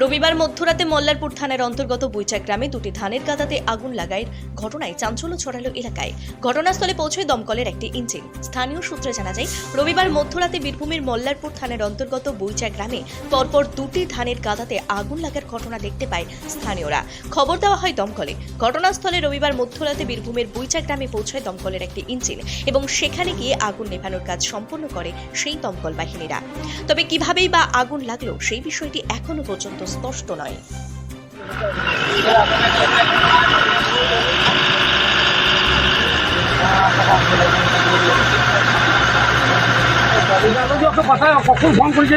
রবিবার মধ্যরাতে মল্লারপুর থানার অন্তর্গত বৈচা গ্রামে দুটি ধানের গাদাতে আগুন লাগায় ঘটনায় চাঞ্চল্য ছড়ালো এলাকায়। ঘটনাস্থলে পৌঁছয় দমকলের একটি ইঞ্জিন। স্থানীয় সূত্রে জানা যায়, রবিবার মধ্যরাতে বীরভূমের মল্লারপুর থানার অন্তর্গত বৈচা গ্রামে পরপর দুটি ধানের গাদাতে আগুন লাগার ঘটনা দেখতে পায় স্থানীয়রা। খবর দেওয়া হয় দমকলে। ঘটনাস্থলে রবিবার মধ্যরাতে বীরভূমের বৈচা গ্রামে পৌঁছয় দমকলের একটি ইঞ্জিন এবং সেখানে গিয়ে আগুন নেভানোর কাজ সম্পন্ন করে সেই দমকল বাহিনীরা। তবে কিভাবেই বা আগুন লাগল সেই বিষয়টি এখনও পর্যন্ত স্পষ্ট নয় কখন ফোন করেছে